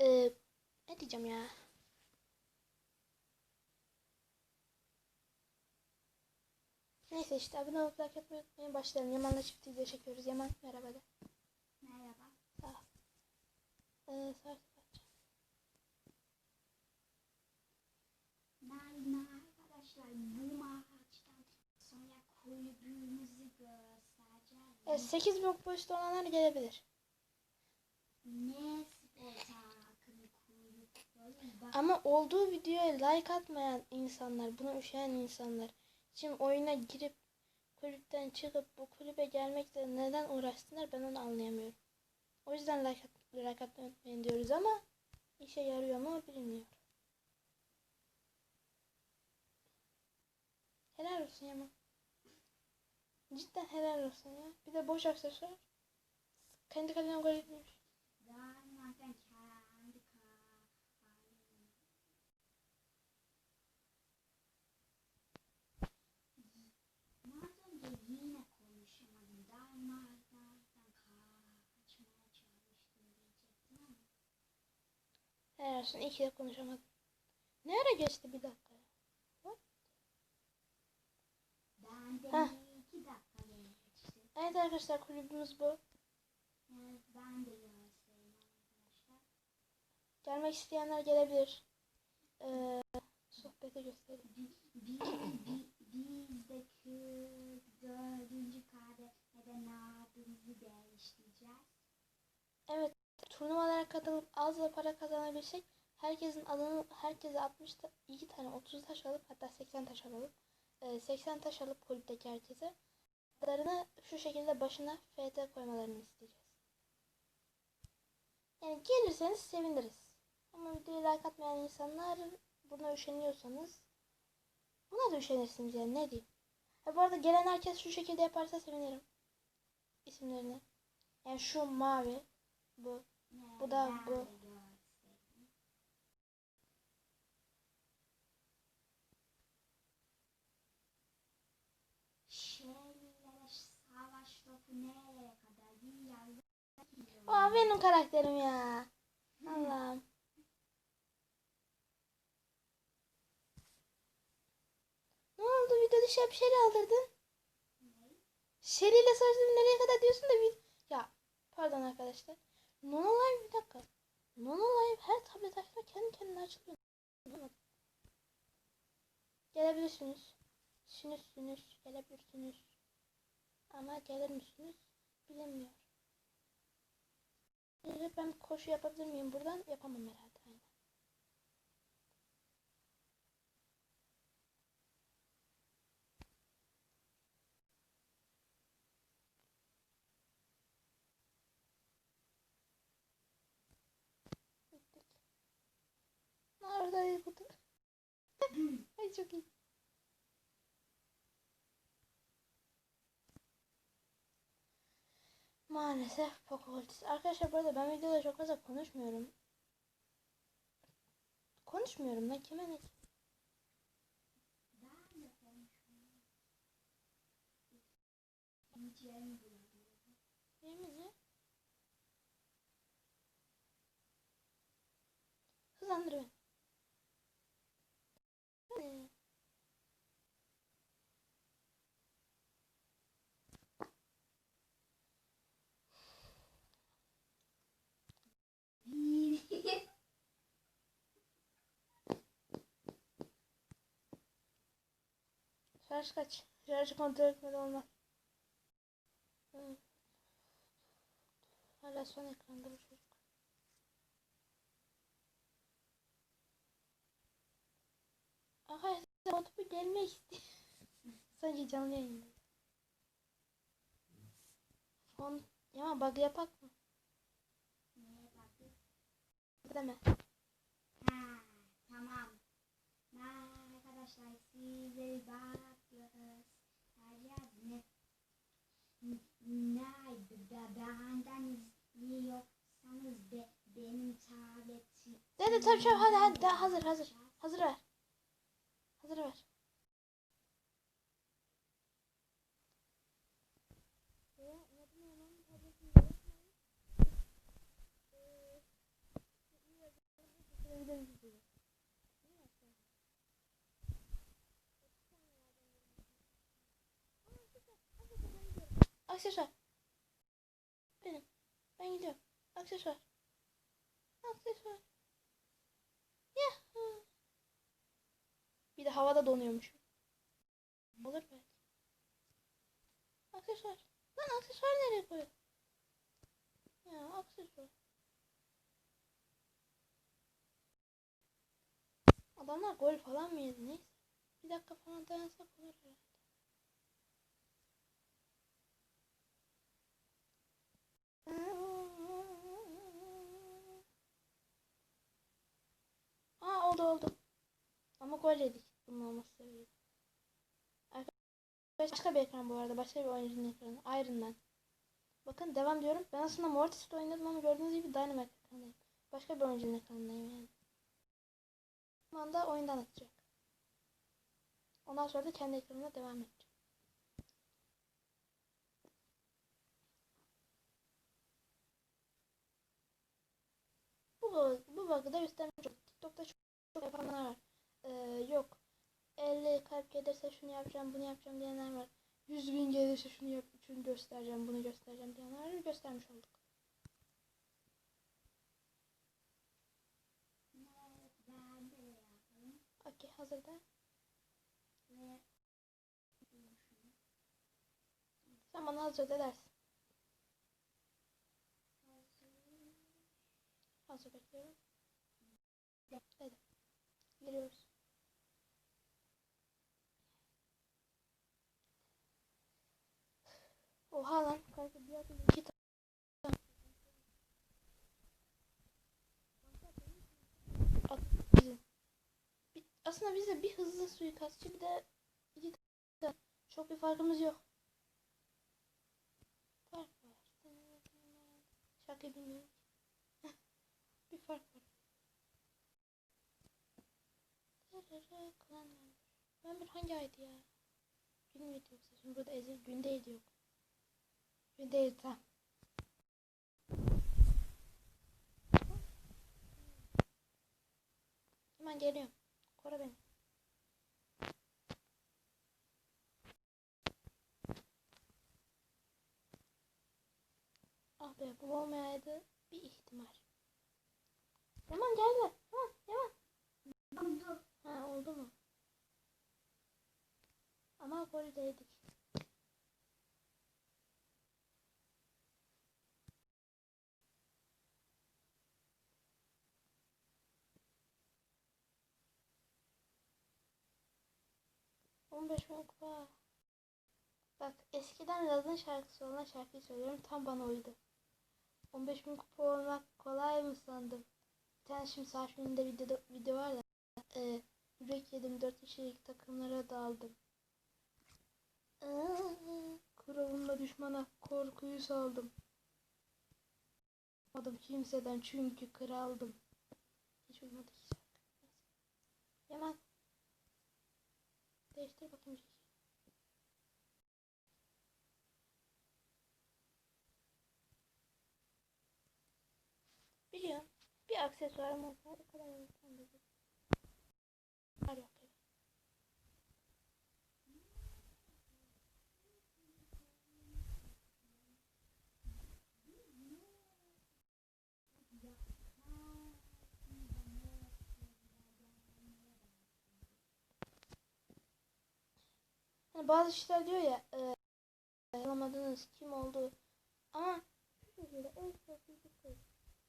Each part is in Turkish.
Ee, ne diyeceğim ya? Neyse işte abone olup like atmayı unutmayın. Başlayalım. Yaman'la çift video çekiyoruz. Yaman merhaba de. Merhaba. Sağ ol. Ee, sağ ol. Merhaba arkadaşlar. Bu mağaçtan sonra kulübümüzü göstereceğiz. Evet, 8 blok boyutta olanlar gelebilir. Ne Ama olduğu videoya like atmayan insanlar, buna üşenen insanlar şimdi oyuna girip kulüpten çıkıp bu kulübe gelmekle neden uğraşsınlar ben onu anlayamıyorum. O yüzden like, at, like atmayı diyoruz ama işe yarıyor mu bilmiyorum. Helal olsun Yaman. Cidden helal olsun ya. Bir de boş aksesuar. Kendi kalene gol etmiş. zaten kendi kalbim. Madem de yine konuşamadım. Darmarlardan kaçmaya çalıştım diyecektim ama. Helal olsun. İyi ki de konuşamadım. Ne ara geçti bir dakika ya? Ben de Heh. iki dakika geçti. Evet arkadaşlar kulübümüz bu. Evet, ben de arkadaşlar. Gelmek isteyenler gelebilir. Ee, sohbete göstereyim. Bi- bi- bi- Bizdeki dördüncü kademede ne yaptığımızı değiştireceğiz. Evet turnuvalara katılıp az da para kazanabilsek herkesin adını herkese 60 ta, 2 tane 30 taş alıp hatta 80 taş alalım. Ee, 80 taş alıp kulüpteki herkese adlarını şu şekilde başına FT koymalarını isteyeceğiz. Yani gelirseniz seviniriz. Ama videoya like atmayan insanlar buna üşeniyorsanız buna da üşenirsiniz yani ne diyeyim. Ha, bu arada gelen herkes şu şekilde yaparsa sevinirim. İsimlerini. Yani şu mavi, bu, Bu da bu. Aa benim karakterim ya. Allah'ım. Ne oldu video dışı bir şeyle aldırdın? Şeri ile savaştın nereye kadar diyorsun da bir... Ya pardon arkadaşlar. Nonolive bir dakika. Nonolive her tablet açma kendi kendine açılıyor. Gelebilirsiniz. Sünüzsünüz. Gelebilirsiniz. Ama gelir misiniz? Bilemiyorum. Ben koşu yapabilir miyim buradan? Yapamam herhalde. Nerede bu? Ay çok iyi. Maalesef Pocovoltis. Arkadaşlar bu arada ben videoda çok fazla konuşmuyorum. Konuşmuyorum lan kime ne? Ben de konuşuyorum. Diyeceğimi bulamıyorum. Yemin ya. Hızlandır beni. Hadi. Bir. Şarj kaç? Şarjı kontrol etmeden olmaz. Hı. Hala son ekranda bu çocuk. Arkadaşlar motobu gelmek istiyor. Sanki canlı yayında. Son... Ya bug yapak mı? Neye baktık? Deme. Ha, tamam. Merhaba arkadaşlar size bakıyoruz. Acaba ne? Nerede da benden izliyorsanız be, benim tabletim. Dede tabii tabii hadi hadi daha hazır hazır. Hazır ver. Hazır ver. tane video izliyor. Aksesuar. Benim. Ben gidiyorum. Aksesuar. Aksesuar. Yahoo. Bir de havada donuyormuşum. Olur belki. Aksesuar. Lan aksesuar nereye koyuyor? Ya aksesuar. Adamlar gol falan mı yedi neyse. Bir dakika falan dayansak olur herhalde. Aa oldu oldu. Ama gol yedik. Bunun olması sebebiyle. Başka bir ekran bu arada. Başka bir oyuncunun ekranı. Iron'dan. Bakın devam diyorum. Ben aslında Mortis'te oynadım ama gördüğünüz gibi Dynamite ekranındayım. Başka bir oyuncunun ekranındayım yani. Şu anda oyundan atacak. Ondan sonra da kendi ekranına devam edeceğim. Bu, bu bug'ı olduk. TikTok'ta çok, çok yapanlar var. Ee, yok. 50 kalp gelirse şunu yapacağım, bunu yapacağım diyenler var. 100 bin gelirse şunu yap, şunu göstereceğim, bunu göstereceğim diyenler var. Göstermiş olduk. Okey hazırda. Sen bana hazır de dersin. Hazır bekliyorum. Dedim. Giriyoruz. Oha lan. Kanka bir atın iki tane. Aslında bize bir hızlı suikastçı bir de iki tane. Çok bir farkımız yok. Fark var. Şaka bilmiyorum. Bir fark var. Member. Member hangi aydı ya? Gün müydü? Şimdi burada ezil gündeydi yok. Gündeydi tamam. Hemen geliyorum. Koru beni. Ah be bu olmayaydı bir ihtimal. Yaman geldi. Yaman Yaman. Oldu. Ha oldu mu? Ama goldeydik. On beş bin kupa. Bak eskiden Laz'ın şarkısı olan şarkıyı söylüyorum tam bana uydu. 15 bin kupa olmak kolay mı sandım? Tane şimdi Safi'nin video, video var da e, yürek yedim 4 kişilik takımlara daldım. Aa, Kuravumla düşmana korkuyu saldım. Adım kimseden çünkü kraldım. Hiç uymadı ki. Yaman. Değiştir bakayım. şekli. Biliyorum. Bir aksesuarım olsa o kadar da. Hadi bakalım. Hani bazı kişiler diyor ya e, alamadınız kim oldu ama şu şekilde e-sporculuk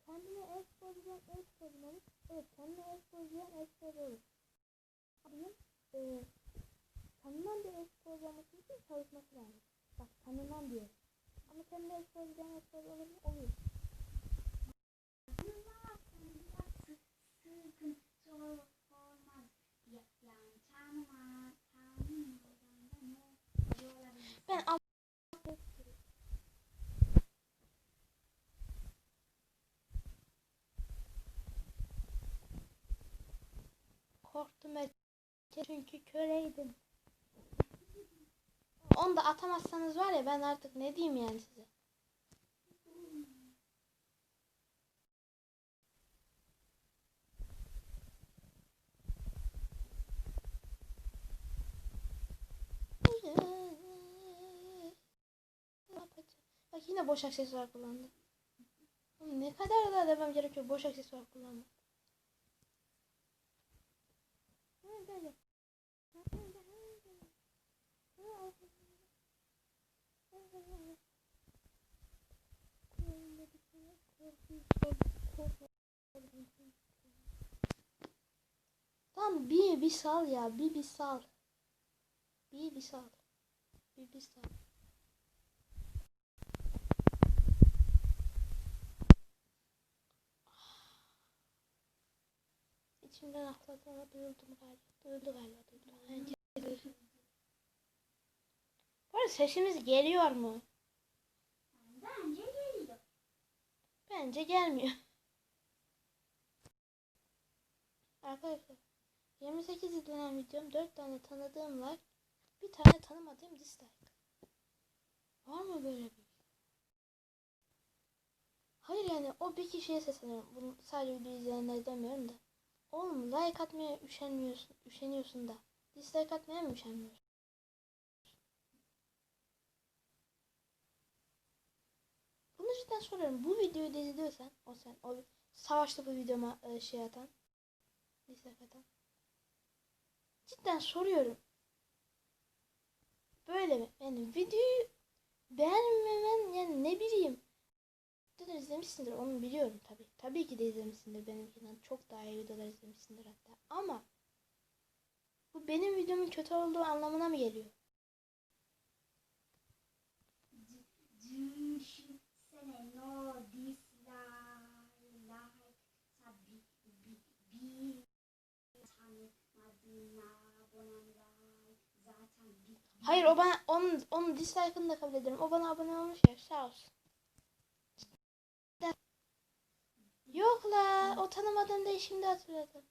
koy. Kendine e-sporcudan e-sporcu olur. Evet kendine e-sporcudan e-sporcu olur. Abinin e, tanınan bir e-sporcu olması için çalışması lazım. Bak tanınan diyor. Ama kendine e-sporcudan e-sporcu olur mu? Oluyor. Sıkıntı olmaz. korktum Ece çünkü köreydim. Onu da atamazsanız var ya ben artık ne diyeyim yani size. Bak yine boş aksesuar kullandım. Ne kadar da demem gerekiyor boş aksesuar kullanmak. Hadi. Tamam bir bir sal ya bir bir sal. Bir bir sal. Bir bir sal. İçimden ahladım ama duyuldum galiba. Duyuldu galiba. Duyuldu. Bence duyuldu. Bu arada sesimiz geliyor mu? Bence geliyor. Bence gelmiyor. Arkadaşlar 28 izlenen videom 4 tane tanıdığım like bir tane tanımadığım dislike. Var mı böyle bir? Hayır yani o bir kişiye sesleniyorum. Bunu sadece video izleyenler demiyorum da. Oğlum like atmaya üşenmiyorsun, üşeniyorsun da. Dislike atmaya mı üşenmiyorsun? Bunu cidden soruyorum. Bu videoyu da izliyorsan, o sen, o savaşta bu videoma e, şey atan, dislike atan. Cidden soruyorum. Böyle mi? Yani videoyu beğenmemen yani ne bileyim. Videoları izlemişsindir onu biliyorum tabi. Tabii ki de izlemişsindir benimkinden. Çok daha iyi videolar izlemişsindir hatta. Ama bu benim videomun kötü olduğu anlamına mı geliyor? Hayır o bana onun onun dislike'ını da kabul ederim. O bana abone olmuş ya sağ olsun. Yok la o tanımadığım değil şimdi hatırladım.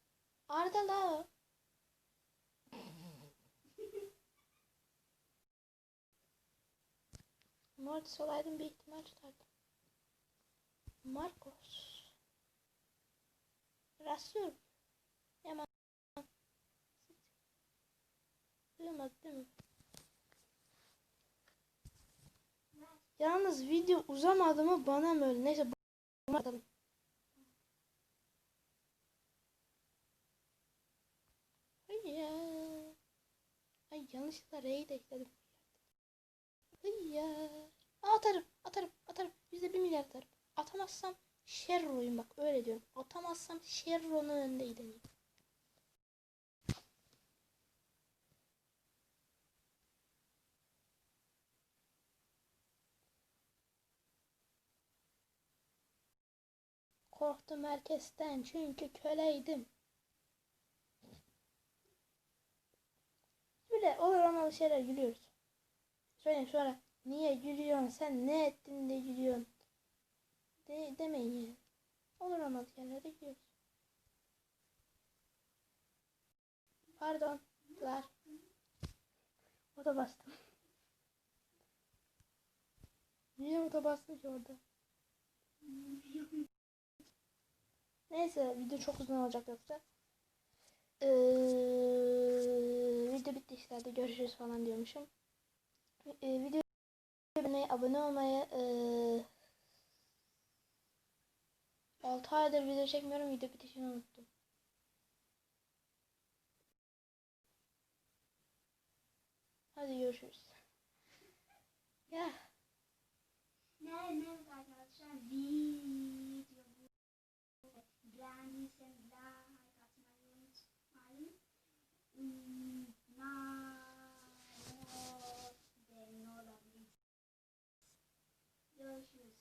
Arda la o. Mortis olaydım bir ihtimal tutardım. Marcos. Rasul. Hemen. Duymadı? Yalnız video uzamadı mı bana mı öyle? Neyse bu atalım. Ay ya. Ay yanlışlıkla R'yi de ekledim. Ay atarım, atarım, atarım. Yüzde bir milyar atarım. Atamazsam Sherro'yum bak öyle diyorum. Atamazsam Sherro'nun önünde gideyim. Korktum herkesten çünkü köleydim. Böyle olur olmalı şeyler gülüyoruz. Söyleyin sonra niye gülüyorsun sen ne ettin de gülüyorsun. De, demeyin yani. Olur olmalı şeylere gülüyoruz. Pardon. Lar. O da bastım. Niye o da bastım ki orada? Neyse video çok uzun olacak yoksa. Ee, video bitti işte hadi görüşürüz falan diyormuşum. Ee, video abone olmayı ee, 6 aydır video çekmiyorum video bitişini unuttum. Hadi görüşürüz. Ya Ne ne arkadaşlar video bu beğendiyseniz like atmayı unutmayın. Hmm, na- ne olabilir? Görüşürüz.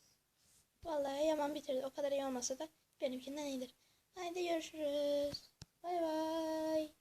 Yaman bitirdi. O kadar iyi olmasa da benimkinden iyidir. Haydi görüşürüz. Bay bay.